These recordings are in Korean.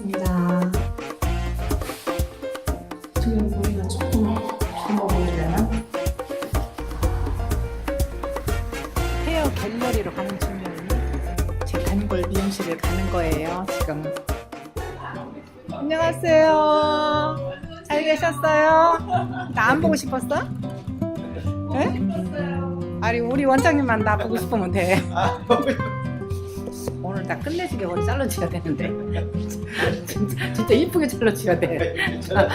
왔습니다. 지금 우리가 조금 주먹 보이려나? 헤어 갤러리로 가는 중이에요. 제 단골 미용실을 가는 거예요, 지금. 안녕하세요. 잘 계셨어요? 나 안 보고 싶었어? 네? 아니, 우리 원장님만 나 보고 싶으면 돼. 오늘 다 끝내주게 머리 잘라줘야 되는데. 진짜, 진짜 이쁘게 잘라줘야 돼. 자,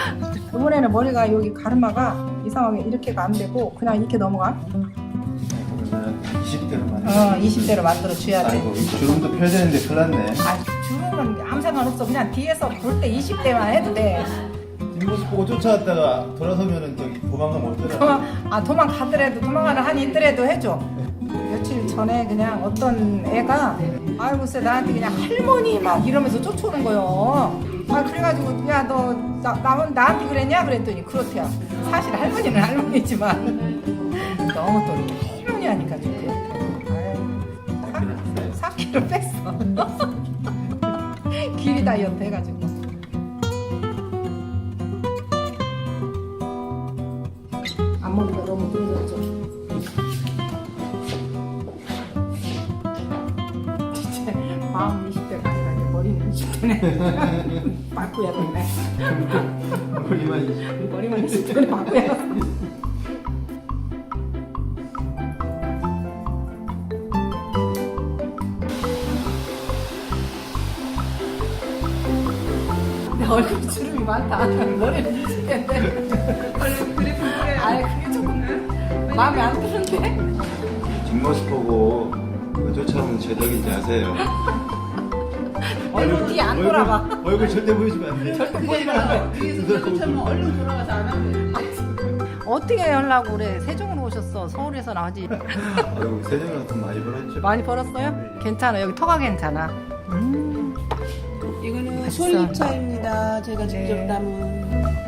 이번에는 머리가 여기 가르마가 이상하게 이렇게가 안 되고 그냥 이렇게 넘어가. 그러면 20대로 만들 어, 20대로 만들어 줘야 돼. 아이고 이 주름도 펴야 되는데 큰일 났네 아, 주름은 아무 상관없어. 그냥 뒤에서 볼 때 20대만 해도 돼. 뒷모습 보고 쫓아왔다가 돌아서면은 저기 도망가 못 들어 도망, 아, 도망가더라도, 도망가는 한이 있더라도 해줘. 전에 그냥 어떤 애가, 아이고, 글쎄, 나한테 그냥 할머니 막 이러면서 쫓아오는 거요. 아, 그래가지고, 야, 너, 나, 나, 나한테 그랬냐? 그랬더니, 그렇대요. 사실 할머니는 할머니지만, 너무 또 할머니 하니까 좀 그렇대. 4kg 뺐어. 길이 다이어트 해가지고. 앞머리가 너무 늘어졌죠. 마음 20대가 아니라 이제 머리는 20대네. 바꾸야겠네. 머리만 20 머리만 20대는 바꾸야겠네. 내 얼굴에 주름이 많다. 머리는 20대인데. 얼굴 그래 그래. 아예 그게 조금 마음에 안 드는데. 뒷모습 보고 쫓아오면 제덕인지 아세요 얼굴 뒤에 안 돌아봐. 얼굴, 얼굴 절대 보여주면 안 돼 절대 보이면 안 돼. 뒤에서 쫓아오면 얼른 어떻게 하려고 그래? 세종으로 오셨어. 서울에서 나오지. 아이고 세정이랑 돈 많이 벌었죠 많이 벌었어요? 괜찮아. 여기 터가 괜찮아. 음. 이거는. 솔잎차입니다. 제가 직접 네. 담은